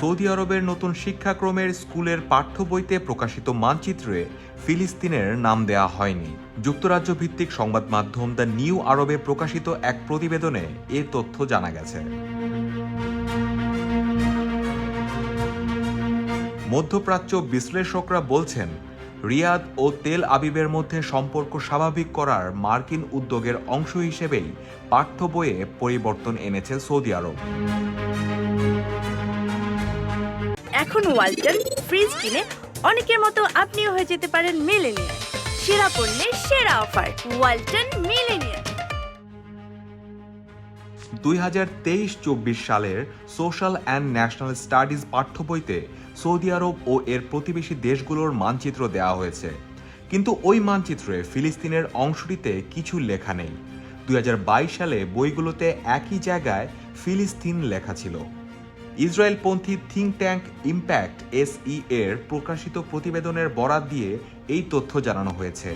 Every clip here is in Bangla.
সৌদি আরবের নতুন শিক্ষাক্রমের স্কুলের পাঠ্য বইতে প্রকাশিত মানচিত্রে ফিলিস্তিনের নাম দেয়া হয়নি। যুক্তরাজ্য ভিত্তিক সংবাদ মাধ্যম দ্য নিউ আরবে প্রকাশিত এক প্রতিবেদনে এ তথ্য জানা গেছে। মধ্যপ্রাচ্য বিশ্লেষকরা বলছেন, রিয়াদ ও তেল আবিবের মধ্যে সম্পর্ক স্বাভাবিক করার মার্কিন উদ্যোগের অংশ হিসেবেই পাঠ্য বইয়ে পরিবর্তন এনেছে সৌদি আরব। এখন ওয়ালটন ফ্রিজ কিনে অনেকের মতো আপনিও হয়ে যেতে পারেন মিলেনিয়ার সেরা পণ্যের সেরা অফার, ওয়ালটন মিলেনিয়ার দুই হাজার তেইশ চব্বিশ সালের সোশ্যাল অ্যান্ড ন্যাশনাল স্টাডিজ পাঠ্য বইতে সৌদি আরব ও এর প্রতিবেশী দেশগুলোর মানচিত্র দেওয়া হয়েছে। কিন্তু ওই মানচিত্রে ফিলিস্তিনের অংশটিতে কিছু লেখা নেই। দুই হাজার বাইশ সালে বইগুলোতে একই জায়গায় ফিলিস্তিন লেখা ছিল। ইসরায়েলপন্থী থিঙ্ক ট্যাঙ্ক ইম্প্যাক্ট এসই এর প্রকাশিত প্রতিবেদনের বরাত দিয়ে এই তথ্য জানানো হয়েছে।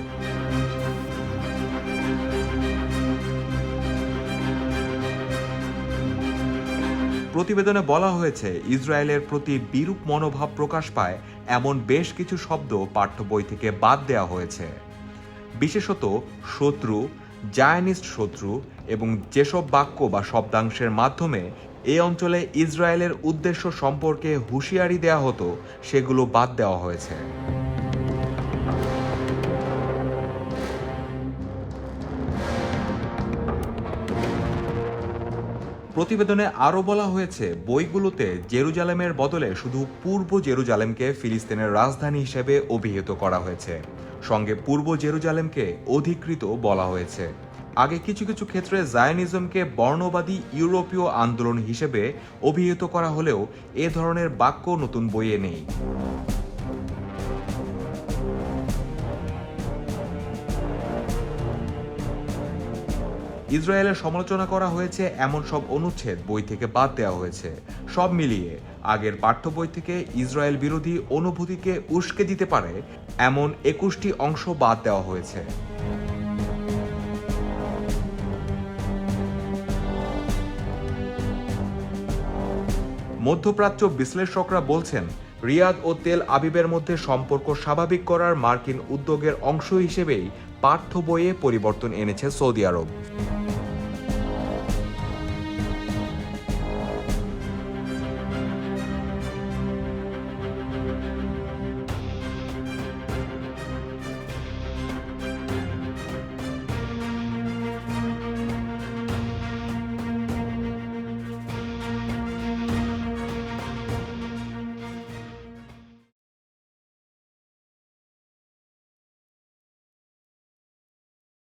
প্রতিবেদনে বলা হয়েছে, ইসরায়েলের প্রতি বিরূপ মনোভাব প্রকাশ পায় এমন বেশ কিছু শব্দ পাঠ্য বই থেকে বাদ দেওয়া হয়েছে। বিশেষত শত্রু জায়ানিস্ট শত্রু এবং যেসব বাক্য বা শব্দাংশের মাধ্যমে এই অঞ্চলে ইসরায়েলের উদ্দেশ্য সম্পর্কে হুঁশিয়ারি দেওয়া হতো, সেগুলো বাদ দেওয়া হয়েছে। প্রতিবেদনে আরও বলা হয়েছে, বইগুলোতে জেরুজালেমের বদলে শুধু পূর্ব জেরুজালেমকে ফিলিস্তিনের রাজধানী হিসেবে অভিহিত করা হয়েছে। সঙ্গে পূর্ব জেরুজালেমকে অধিকৃত বলা হয়েছে। আগে কিছু কিছু ক্ষেত্রে জায়নিজমকে বর্ণবাদী ইউরোপীয় আন্দোলন হিসেবে অভিহিত করা হলেও এ ধরনের বাক্য নতুন বইয়ে নেই। ইসরায়েলের সমালোচনা করা হয়েছে, এমন সব অনুচ্ছেদ বই থেকে বাদ দেওয়া হয়েছে। সব মিলিয়ে আগের পাঠ্য বই থেকে ইসরায়েল বিরোধী অনুভূতিকে উস্কে দিতে পারে, এমন একুশটি অংশ বাদ দেওয়া হয়েছে। মধ্যপ্রাচ্য বিশ্লেষকরা বলছেন, রিয়াদ ও তেল আবিবের মধ্যে সম্পর্ক স্বাভাবিক করার মার্কিন উদ্যোগের অংশ হিসেবেই পাঠ্য বইয়ে পরিবর্তন এনেছে সৌদি আরব।